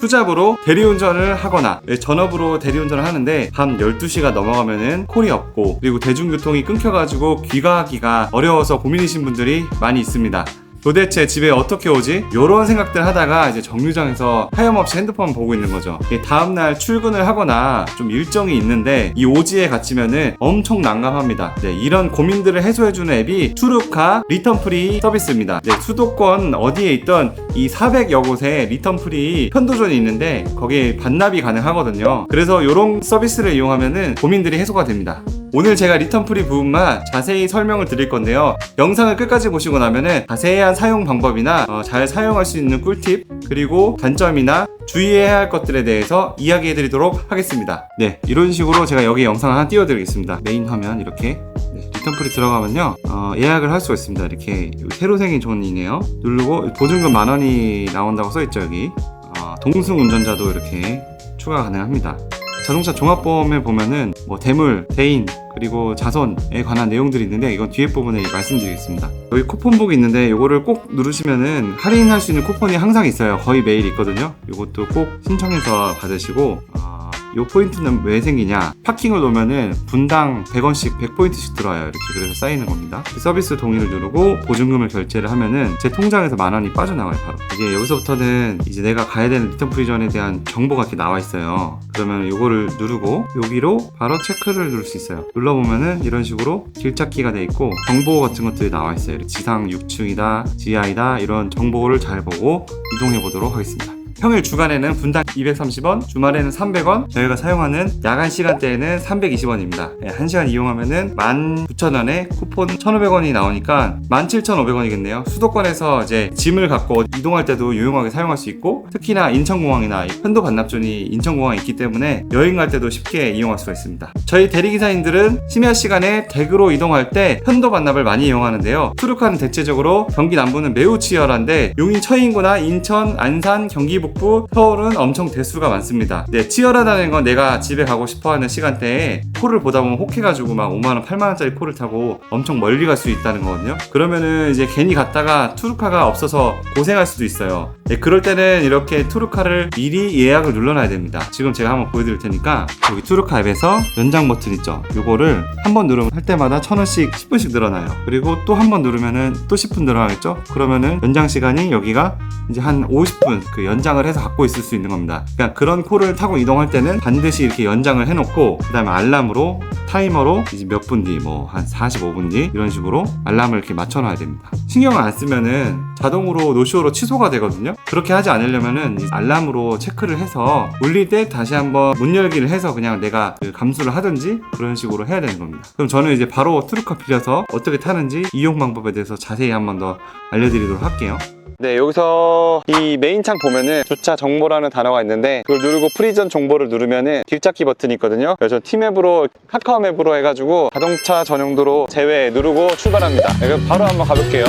투잡으로 대리운전을 하거나 네, 전업으로 대리운전을 하는데 밤 12시가 넘어가면은 콜이 없고 그리고 대중교통이 끊겨가지고 귀가하기가 어려워서 고민이신 분들이 많이 있습니다. 도대체 집에 어떻게 오지? 이런 생각들 하다가 이제 정류장에서 하염없이 핸드폰 보고 있는 거죠. 다음날 출근을 하거나 좀 일정이 있는데 이 오지에 갇히면은 엄청 난감합니다. 네, 이런 고민들을 해소해주는 앱이 투르카 리턴 프리 서비스입니다. 네, 수도권 어디에 있던 이 400여 곳에 리턴 프리 편도존이 있는데 거기에 반납이 가능하거든요. 그래서 이런 서비스를 이용하면은 고민들이 해소가 됩니다. 오늘 제가 리턴 프리 부분만 자세히 설명을 드릴 건데요. 영상을 끝까지 보시고 나면은 자세한 사용 방법이나 어, 잘 사용할 수 있는 꿀팁 그리고 단점이나 주의해야 할 것들에 대해서 이야기해 드리도록 하겠습니다. 네, 이런 식으로 제가 여기 영상을 하나 띄워드리겠습니다. 메인 화면 이렇게 네, 리턴 프리 들어가면요 어, 예약을 할 수가 있습니다. 이렇게 새로 생긴 존이네요. 누르고 보증금 만 원이 나온다고 써있죠 여기. 어, 동승 운전자도 이렇게 추가 가능합니다. 자동차 종합보험에 보면은 뭐 대물, 대인 그리고 자손에 관한 내용들이 있는데 이건 뒤에 부분에 말씀드리겠습니다. 여기 쿠폰북이 있는데 이거를 꼭 누르시면은 할인할 수 있는 쿠폰이 항상 있어요. 거의 매일 있거든요. 이것도 꼭 신청해서 받으시고 어, 이 포인트는 왜 생기냐? 파킹을 놓으면은 분당 100원씩 100포인트씩 들어와요. 이렇게 그래서 쌓이는 겁니다. 그 서비스 동의를 누르고 보증금을 결제를 하면은 제 통장에서 만 원이 빠져나와요. 바로 이제 여기서부터는 이제 내가 가야 되는 리턴 프리전에 대한 정보가 이렇게 나와 있어요. 그러면 이거를 누르고 여기로 바로 체크를 누를 수 있어요. 눌러보면은 이런 식으로 길찾기가 돼 있고 정보 같은 것들이 나와 있어요. 지상 6층이다, 지하이다 이런 정보를 잘 보고 이동해 보도록 하겠습니다. 평일 주간에는 분당 230원, 주말에는 300원, 저희가 사용하는 야간 시간대에는 320원입니다. 1시간 이용하면은 19,000원에 쿠폰 1,500원이 나오니까 17,500원이겠네요. 수도권에서 이제 짐을 갖고 이동할 때도 유용하게 사용할 수 있고 특히나 인천공항이나 편도 반납존이 인천공항에 있기 때문에 여행 갈 때도 쉽게 이용할 수가 있습니다. 저희 대리기사님들은 심야 시간에 댁으로 이동할 때 편도 반납을 많이 이용하는데요. 투르카는 대체적으로 경기 남부는 매우 치열한데 용인 처인구나 인천, 안산, 경기 북 부, 서울은 엄청 대수가 많습니다. 네, 치열하다는 건 내가 집에 가고 싶어 하는 시간대에 콜을 보다 보면 혹해가지고 막 5만원, 8만원짜리 콜을 타고 엄청 멀리 갈 수 있다는 거거든요. 그러면은 이제 괜히 갔다가 투르카가 없어서 고생할 수도 있어요. 네, 그럴 때는 이렇게 투르카를 미리 예약을 눌러놔야 됩니다. 지금 제가 한번 보여드릴 테니까 여기 투르카 앱에서 연장 버튼 있죠. 요거를 한 번 누르면 할 때마다 천 원씩 10분씩 늘어나요. 그리고 또 한 번 누르면은 또 10분 늘어나겠죠? 그러면은 연장 시간이 여기가 이제 한 50분 그 연장을 해서 갖고 있을 수 있는 겁니다. 그러니까 그런 콜을 타고 이동할 때는 반드시 이렇게 연장을 해놓고 그다음에 알람으로 타이머로 이제 몇 분 뒤, 뭐 한 45분 뒤 이런 식으로 알람을 이렇게 맞춰놔야 됩니다. 신경을 안 쓰면은 자동으로 노쇼로 취소가 되거든요. 그렇게 하지 않으려면은 이 알람으로 체크를 해서 울릴 때 다시 한번 문 열기를 해서 그냥 내가 그 감수를 하든지 그런 식으로 해야 되는 겁니다. 그럼 저는 이제 바로 트루카 빌려서 어떻게 타는지 이용 방법에 대해서 자세히 한번 더 알려드리도록 할게요. 네, 여기서 이 메인 창 보면은 주차 정보라는 단어가 있는데 그걸 누르고 프리전 정보를 누르면은 길찾기 버튼이 있거든요. 그래서 티맵으로 카카오 맵으로 해가지고 자동차 전용도로 제외 누르고 출발합니다. 네, 그럼 바로 한번 가볼게요.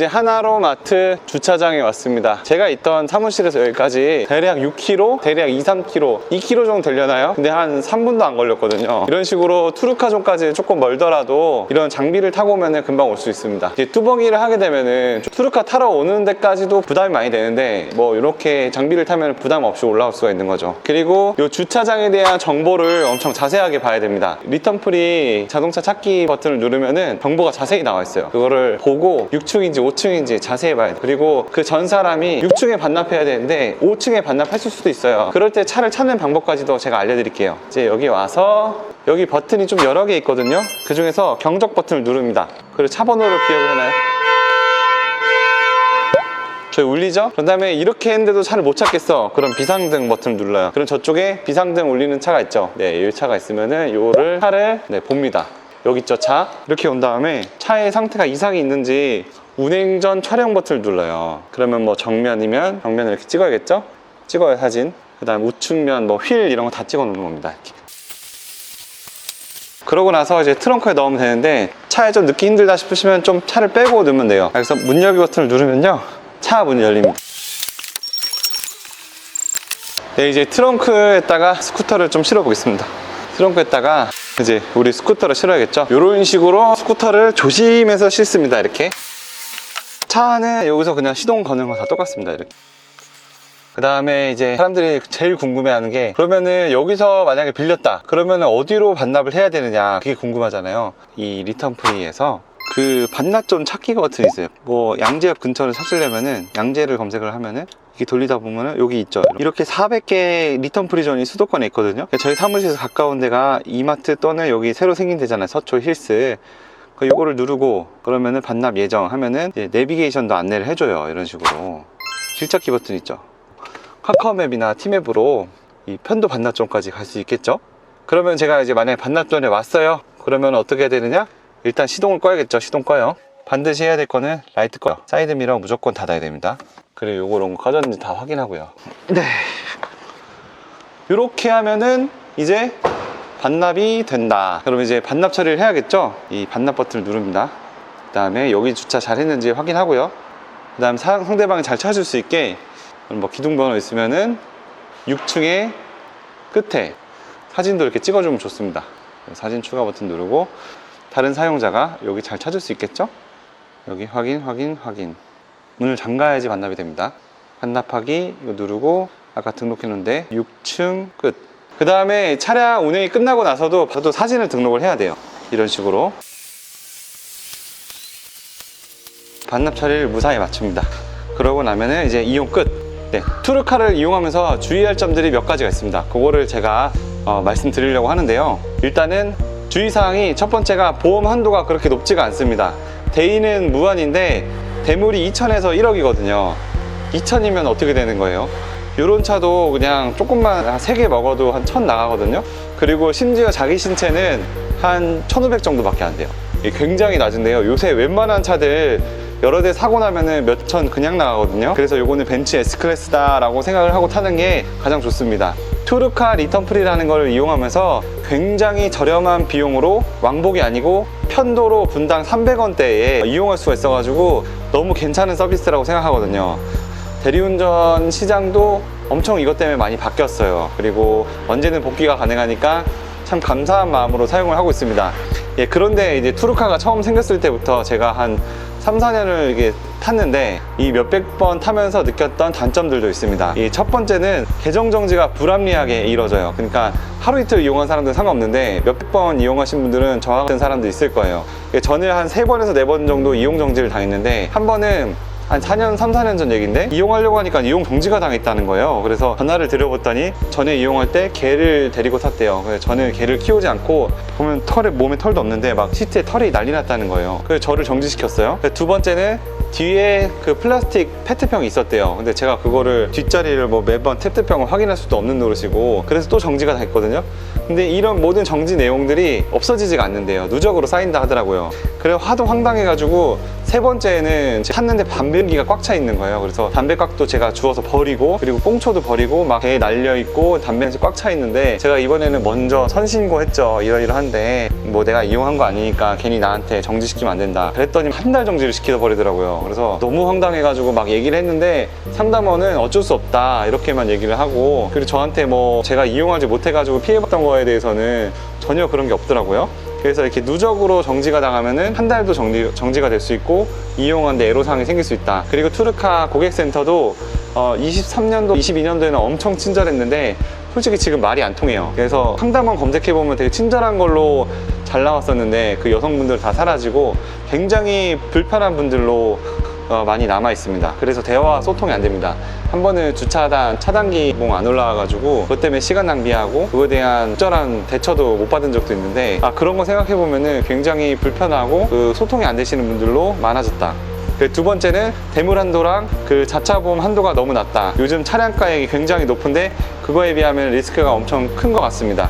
이제 하나로마트 주차장에 왔습니다. 제가 있던 사무실에서 여기까지 대략 6km, 대략 2, 3km, 2km 정도 되려나요? 근데 한 3분도 안 걸렸거든요. 이런 식으로 투르카존까지 조금 멀더라도 이런 장비를 타고 오면 금방 올 수 있습니다. 이제 뚜벅이를 하게 되면은 투르카 타러 오는 데까지도 부담이 많이 되는데 뭐 이렇게 장비를 타면 부담 없이 올라올 수가 있는 거죠. 그리고 이 주차장에 대한 정보를 엄청 자세하게 봐야 됩니다. 리턴 프리 자동차 찾기 버튼을 누르면은 정보가 자세히 나와 있어요. 그거를 보고 6층인지 5층인지 자세히 봐야 돼요. 그리고 그 전 사람이 6층에 반납해야 되는데 5층에 반납했을 수도 있어요. 그럴 때 차를 찾는 방법까지도 제가 알려드릴게요. 이제 여기 와서 여기 버튼이 좀 여러 개 있거든요. 그 중에서 경적 버튼을 누릅니다. 그리고 차 번호를 기억을 해놔요. 저희 울리죠? 그 다음에 이렇게 했는데도 차를 못 찾겠어. 그럼 비상등 버튼을 눌러요. 그럼 저쪽에 비상등 울리는 차가 있죠? 네, 이 차가 있으면은 요거를 차를 네, 봅니다. 여기 있죠, 차? 이렇게 온 다음에 차의 상태가 이상이 있는지 운행 전 촬영 버튼을 눌러요. 그러면 뭐 정면이면 정면을 이렇게 찍어야겠죠? 찍어요, 사진. 그 다음 우측면, 뭐 휠 이런 거 다 찍어 놓는 겁니다. 이렇게. 그러고 나서 이제 트렁크에 넣으면 되는데 차에 좀 넣기 힘들다 싶으시면 좀 차를 빼고 넣으면 돼요. 그래서 문 열기 버튼을 누르면요. 차 문이 열립니다. 네, 이제 트렁크에다가 스쿠터를 좀 실어 보겠습니다. 트렁크에다가 이제 우리 스쿠터를 실어야겠죠 이런 식으로 스쿠터를 조심해서 싣습니다 이렇게 차는 여기서 그냥 시동 거는 거 다 똑같습니다 이렇게. 그 다음에 이제 사람들이 제일 궁금해하는 게 그러면은 여기서 만약에 빌렸다 그러면은 어디로 반납을 해야 되느냐 그게 궁금하잖아요. 이 리턴 프리에서 그 반납점 찾기 버튼이 있어요. 뭐 양재역 근처를 찾으려면은 양재를 검색을 하면은 이렇게 돌리다 보면은 여기 있죠. 이렇게 400개 리턴 프리존이 수도권에 있거든요. 저희 사무실에서 가까운 데가 이마트 또는 여기 새로 생긴 데잖아요. 서초 힐스 그 요거를 누르고 그러면은 반납 예정 하면은 내비게이션도 안내를 해줘요 이런 식으로. 길찾기 버튼 있죠? 카카오맵이나 티맵으로 이 편도 반납점까지 갈 수 있겠죠? 그러면 제가 이제 만약에 반납점에 왔어요. 그러면 어떻게 해야 되느냐? 일단 시동을 꺼야겠죠 시동 꺼요. 반드시 해야 될 거는 라이트 꺼요. 사이드 미러 무조건 닫아야 됩니다. 그리고 요거는 꺼졌는지 다 확인하고요. 네. 이렇게 하면은 이제 반납이 된다. 그럼 이제 반납 처리를 해야겠죠? 이 반납 버튼을 누릅니다. 그 다음에 여기 주차 잘 했는지 확인하고요. 그 다음 상대방이 잘 찾을 수 있게 뭐 기둥 번호 있으면은 6층에 끝에 사진도 이렇게 찍어주면 좋습니다. 사진 추가 버튼 누르고 다른 사용자가 여기 잘 찾을 수 있겠죠? 여기 확인 확인 확인. 문을 잠가야지 반납이 됩니다. 반납하기 누르고 아까 등록해 놓은데 6층 끝 그 다음에 차량 운행이 끝나고 나서도 저도 사진을 등록을 해야 돼요. 이런 식으로. 반납 처리를 무사히 마칩니다. 그러고 나면은 이제 이용 끝. 네, 투르카를 이용하면서 주의할 점들이 몇 가지가 있습니다. 그거를 제가 어, 말씀드리려고 하는데요. 일단은 주의사항이 첫 번째가 보험 한도가 그렇게 높지가 않습니다. 대인은 무한인데 대물이 2천에서 1억이거든요. 2천이면 어떻게 되는 거예요? 이런 차도 그냥 조금만 한 3개 먹어도 한 1000 나가거든요. 그리고 심지어 자기 신체는 한 1500 정도밖에 안 돼요. 굉장히 낮은데요. 요새 웬만한 차들 여러 대 사고 나면은 몇 천 그냥 나가거든요. 그래서 요거는 벤츠 S클래스다 라고 생각을 하고 타는 게 가장 좋습니다. 투르카 리턴 프리라는 걸 이용하면서 굉장히 저렴한 비용으로 왕복이 아니고 편도로 분당 300원대에 이용할 수가 있어가지고 너무 괜찮은 서비스라고 생각하거든요 대리운전 시장도 엄청 이것 때문에 많이 바뀌었어요 그리고 언제든 복귀가 가능하니까 참 감사한 마음으로 사용을 하고 있습니다 예, 그런데 이제 투르카가 처음 생겼을 때부터 제가 한 3, 4년을 이게 탔는데 이 몇백 번 타면서 느꼈던 단점들도 있습니다. 이 첫 번째는 계정 정지가 불합리하게 이루어져요. 그러니까 하루 이틀 이용한 사람들은 상관없는데 몇백 번 이용하신 분들은 저와 같은 사람도 있을 거예요. 저는 한 세 번에서 네 번 정도 이용 정지를 당했는데 한 번은 한 4년, 3, 4년 전 얘기인데 이용하려고 하니까 이용 정지가 당했다는 거예요. 그래서 전화를 드려봤더니 전에 이용할 때 개를 데리고 탔대요. 그래서 저는 개를 키우지 않고 보면 털에 몸에 털도 없는데 막 시트에 털이 난리 났다는 거예요. 그래서 저를 정지시켰어요. 두 번째는 뒤에 그 플라스틱 페트병이 있었대요. 근데 제가 그거를 뒷자리를 뭐 매번 페트병을 확인할 수도 없는 노릇이고 그래서 또 정지가 됐거든요. 근데 이런 모든 정지 내용들이 없어지지가 않는데요. 누적으로 쌓인다 하더라고요. 그래 하도 황당해가지고 세 번째는 탔는데 담배기가 꽉 차 있는 거예요. 그래서 담배깍도 제가 주워서 버리고 그리고 꽁초도 버리고 막 배에 날려 있고 담배는 꽉 차 있는데 제가 이번에는 먼저 선신고했죠. 이러이러한데 뭐 내가 이용한 거 아니니까 괜히 나한테 정지시키면 안 된다. 그랬더니 한 달 정지를 시켜 버리더라고요. 그래서 너무 황당해가지고 막 얘기를 했는데 상담원은 어쩔 수 없다 이렇게만 얘기를 하고 그리고 저한테 뭐 제가 이용하지 못해가지고 피해봤던 거에 대해서는 전혀 그런 게 없더라고요. 그래서 이렇게 누적으로 정지가 당하면은 한 달도 정지, 정지가 될 수 있고 이용하는데 애로사항이 생길 수 있다. 그리고 투르카 고객센터도 어, 23년도, 22년도에는 엄청 친절했는데 솔직히 지금 말이 안 통해요. 그래서 상담원 검색해보면 되게 친절한 걸로 잘 나왔었는데 그 여성분들 다 사라지고 굉장히 불편한 분들로 어, 많이 남아 있습니다. 그래서 대화 소통이 안 됩니다. 한 번은 주차단 차단기 봉 안 올라와가지고 그것 때문에 시간 낭비하고 그거에 대한 적절한 대처도 못 받은 적도 있는데 아 그런 거 생각해 보면은 굉장히 불편하고 그 소통이 안 되시는 분들로 많아졌다. 그두 번째는 대물 한도랑 그 자차 보험 한도가 너무 낮다. 요즘 차량 가액이 굉장히 높은데 그거에 비하면 리스크가 엄청 큰 것 같습니다.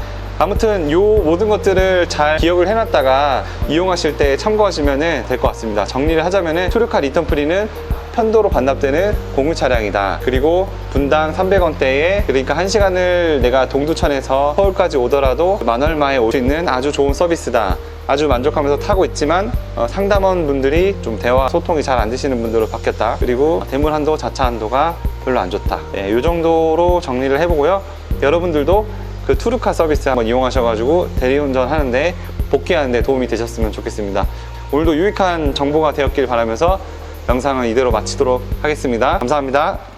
아무튼 요 모든 것들을 잘 기억을 해놨다가 이용하실 때 참고하시면 될 것 같습니다. 정리를 하자면은 투르카 리턴 프리는 편도로 반납되는 공유 차량이다. 그리고 분당 300원대에 그러니까 한시간을 내가 동두천에서 서울까지 오더라도 만 얼마에 올 수 있는 아주 좋은 서비스다. 아주 만족하면서 타고 있지만 어, 상담원 분들이 좀 대화 소통이 잘 안 되시는 분들로 바뀌었다. 그리고 대물 한도, 자차 한도가 별로 안 좋다. 예, 이 정도로 정리를 해보고요. 여러분들도 그 투르카 서비스 한번 이용하셔가지고 대리운전 하는데 복귀하는데 도움이 되셨으면 좋겠습니다. 오늘도 유익한 정보가 되었길 바라면서 영상은 이대로 마치도록 하겠습니다. 감사합니다.